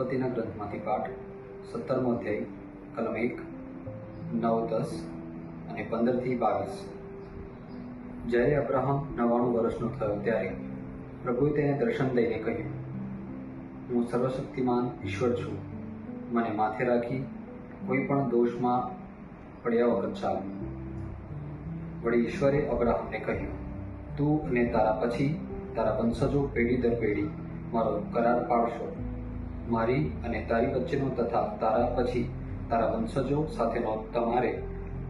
શાંતિ પાઠ સત્તરમો અધ્યાય, કલમ એક, નવ, દસ અને પંદરથી બાવીસ. જ્યારે અબ્રાહમ નવ્વાણું વર્ષનો થયો ત્યારે પ્રભુએ તેને દર્શન દઈને કહ્યું, હું સર્વશક્તિમાન ઈશ્વર છું. મને માથે રાખી કોઈ પણ દોષમાં પડ્યા વગર ચાલ. વળી ઈશ્વરે અબ્રાહમને કહ્યું, તું અને તારા પછી તારા વંશજો પેઢી દર પેઢી મારો કરાર પાડશો. મારી અને તારી વચ્ચેનો તથા તારા પછી તારા વંશજો સાથેનો તમારે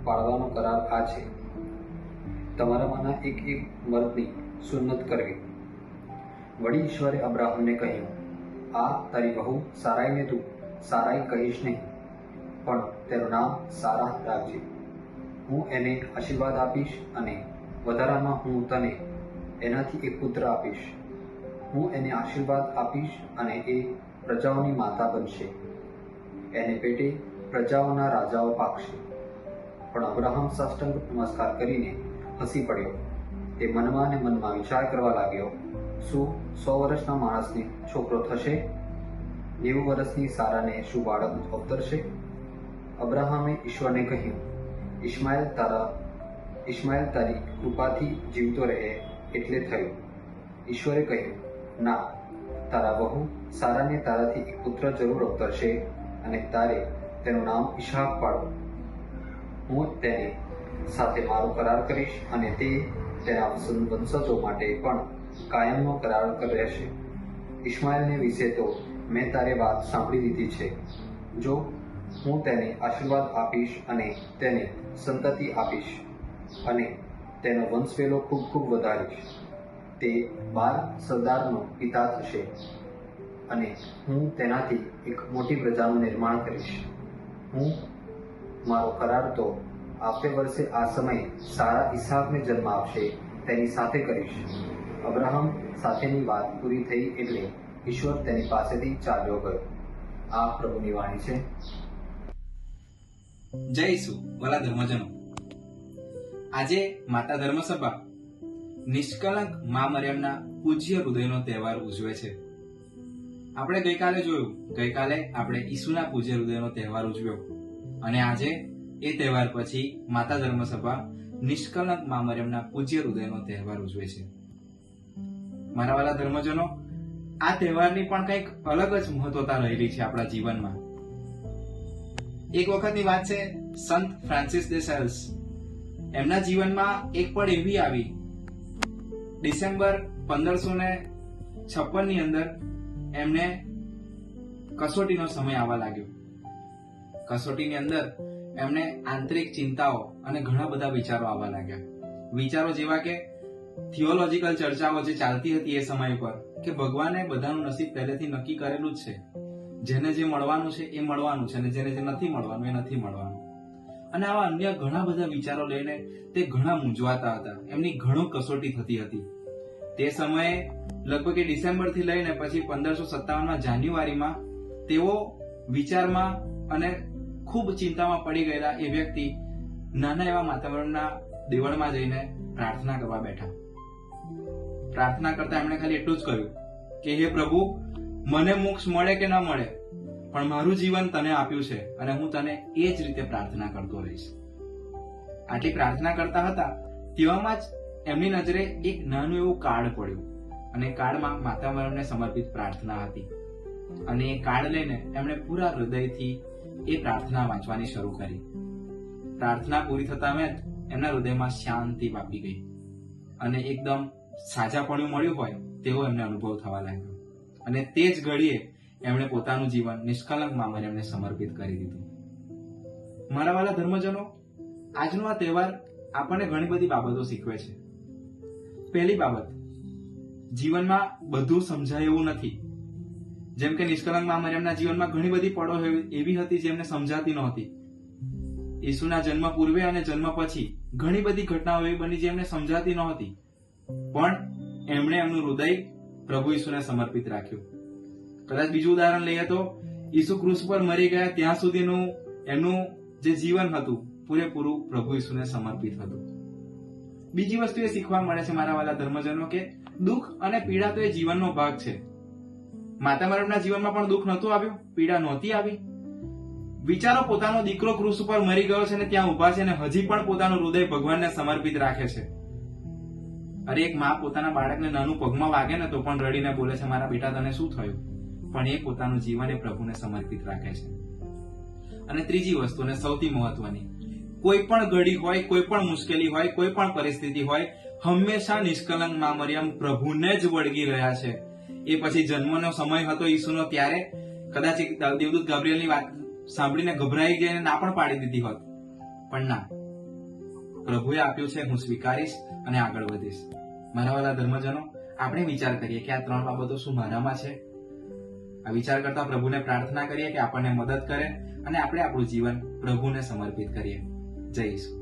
પાળવાનો કરાર આ છે. તમારામાંના એક એક મર્દની સુન્નત કરવી. વળી ઈશ્વરે અબ્રાહમને કહ્યું, આ તારી બહુ સારાઈને તું સારાઈ કહીશ નહીં, પણ તેનું નામ સારા રાખજે હું એને આશીર્વાદ આપીશ અને વધારામાં હું તને એનાથી એક પુત્ર આપીશ. હું એને આશીર્વાદ આપીશ અને એ પ્રજાઓની માતા બનશે. એને પેટે પ્રજાઓના રાજાઓ પાકશે. પણ અબ્રાહમ સાષ્ટાંગ નમસ્કાર કરીને હસી પડ્યો. તે મનમાં ને મનમાં વિચાર કરવા લાગ્યો, શું સો વર્ષના માણસને છોકરો થશે? નેવું વર્ષની સારાને શું બાળક અવતરશે? અબ્રાહમે ઈશ્વરને કહ્યું ઇસ્માઇલ તારા ઇસ્માઇલ તારી કૃપાથી જીવતો રહે એટલે થયું. ઈશ્વરે કહ્યું ના, તારા બહુ સારાને તારાથી એક પુત્ર જરૂર અવતરશે અને તારે તેનું નામ ઈશાક પાડો. હું તેને સાથે મારો કરાર કરીશ અને તે તેના વંશજો માટે પણ કાયમનો કરાર રહેશે. ઇસ્માઇલને વિશે તો મેં તારે વાત સાંભળી લીધી છે. જો હું તેને આશીર્વાદ આપીશ અને તેને સંતતિ આપીશ અને તેનો વંશવેલો ખૂબ ખૂબ વધારીશ. તે બાર સરદારનો પિતા થશે અને હું તેનાથી એક મોટી પ્રજાનું નિર્માણ કરીશ. હું મારો કરાર તો આવતે વર્ષે આ સમયે સારા ઇસાફને જન્મ આપશે તેની સાથે કરીશ. અબ્રાહમ સાથેની વાત પૂરી થઈ એટલે ઈશ્વર તેની પાસેથી ચાલ્યો ગયો. આ પ્રભુની વાણી છે. જય ઈસુ. વાલા ધર્મજનો આજે માતા ધર્મસભા નિષ્કલંક મા મરિયમના પૂજ્ય હૃદયનો તહેવાર ઉજવે છે. આપણે ગઈકાલે જોયું. ગઈકાલે આપણે ઈસુના પૂજ્ય હૃદયનો તહેવાર ઉજવ્યો. અને આજે એ તહેવાર પછી માતા ધર્મસભા નિષ્કલંક મા મરિયમના પૂજ્ય હૃદયનો તહેવાર ઉજવે છે. મારા વાલા ધર્મજનો, આ તહેવારની પણ કંઈક અલગ જ મહત્વતા રહેલી છે આપણા જીવનમાં. એક વખતની વાત છે, સંત ફ્રાન્સિસ દે સેલ્સ. એમના જીવનમાં એક પળ એવી આવી ડિસેમ્બર પંદરસો ને છપ્પનની અંદર એમને કસોટીનો સમય આવવા લાગ્યો. કસોટીની અંદર એમને આંતરિક ચિંતાઓ અને ઘણા બધા વિચારો આવવા લાગ્યા. વિચારો જેવા કે થિયોલોજીકલ ચર્ચાઓ જે ચાલતી હતી એ સમય પર કે ભગવાને બધાનું નસીબ પહેલેથી નક્કી કરેલું જ છે. જેને જે મળવાનું છે એ મળવાનું છે અને જેને જે નથી મળવાનું એ નથી મળવાનું. અને આવા અન્ય ઘણા બધા વિચારો લઈને તે ઘણા મૂંઝવાતા હતા. એમની ઘણો કસોટી થતી હતી. તે સમયે લગભગ એ ડિસેમ્બરથી લઈને પછી પંદરસો સત્તાવનમાં જાન્યુઆરીમાં તેઓ વિચારમાં અને ખૂબ ચિંતામાં પડી ગયેલા એ વ્યક્તિ નાના એવા વાતાવરણના દેવળમાં જઈને પ્રાર્થના કરવા બેઠા. પ્રાર્થના કરતા એમણે ખાલી એટલું જ કહ્યું કે, હે પ્રભુ, મને મોક્ષ મળે કે ન મળે? પણ મારું જીવન તને આપ્યું છે અને હું તને એ જ રીતે પ્રાર્થના કરતો રહીશ. આટલી પ્રાર્થના કરતા હતા, તેવામાં જ એમની નજરે એક નાનું એવું કાર્ડ પડ્યું અને કાર્ડમાં માતા સમર્પિત પ્રાર્થના હતી. અને એ કાર્ડ લઈને એમણે પૂરા હૃદયથી એ પ્રાર્થના વાંચવાની શરૂ કરી. પ્રાર્થના પૂરી થતા મેં એમના હૃદયમાં શાંતિ વાપી ગઈ અને એકદમ સાજાપણું મળ્યું હોય તેવો એમને અનુભવ થવા લાગ્યો. અને તે જ ઘડીએ એમણે પોતાનું જીવન નિષ્કલંક મામલે એમને સમર્પિત કરી દીધું. મારા વાલા ધર્મજનો, આજનો આ તહેવાર આપણને ઘણી બધી બાબતો શીખવે છે. પહેલી બાબત, જીવનમાં બધું સમજાય એવું નથી. જેમ કે નિષ્કલંક મામરિયમના જીવનમાં ઘણી બધી પળો એવી હતી જેમને સમજાતી નહોતી. ઈસુના જન્મ પૂર્વે અને જન્મ પછી ઘણી બધી ઘટનાઓ એવી બની જે એમને સમજાતી નહોતી. પણ એમણે એમનું હૃદય પ્રભુ ઈસુને સમર્પિત રાખ્યું. કદાચ બીજું ઉદાહરણ લઈએ તો ઈસુ ક્રુસ પર મરી ગયા, ત્યાં સુધીનું એમનું જે જીવન હતું, પૂરેપૂરું પ્રભુ ઈસુને સમર્પિત હતું. બીજી વસ્તુ એ શીખવા મળે છે મારા વાલા ધર્મજનો કે દુઃખ અને પીડા તો એ જીવનનો ભાગ છે. માતા મરિયમના જીવનમાં પણ દુઃખ નહોતું આવ્યું, પીડા નહોતી આવી. વિચારો પોતાનો દીકરો ક્રુસ ઉપર મરી ગયો છે ને ત્યાં ઊભા છે ને હજી પણ પોતાનું હૃદય ભગવાનને સમર્પિત રાખે છે. અરે એક મા પોતાના બાળકને નાનું પગમાં વાગે ને તો પણ રડીને બોલે છે, મારા બેટા, તને શું થયું? પણ એ પોતાનું જીવન એ પ્રભુને સમર્પિત રાખે છે. અને ત્રીજી વસ્તુ, અને સૌથી મહત્વની, કોઈ પણ ઘડી હોય, કોઈ પણ મુશ્કેલી હોય, કોઈ પણ પરિસ્થિતિ હોય, હંમેશા નિષ્કલંક મા મરિયમ પ્રભુને જ વળગી રહ્યા છે. એ પછી જન્મનો સમય હતો ઈસુનો ત્યારે, કદાચ દેવદૂત ગાબ્રિયલની વાત સાંભળીને ગભરાઈ ગઈ અને ના પણ પાડી દીધી હોત. પણ ના, પ્રભુએ આપ્યું છે, હું સ્વીકારીશ અને આગળ વધીશ. મારા વાલા ધર્મજનો, આપણે વિચાર કરીએ કે આ ત્રણ બાબતો શું મારામાં છે? આ વિચાર કરતા પ્રભુને પ્રાર્થના કરીએ કે આપણને મદદ કરે અને આપણે આપણું જીવન પ્રભુને સમર્પિત કરીએ. જય ઈસુ.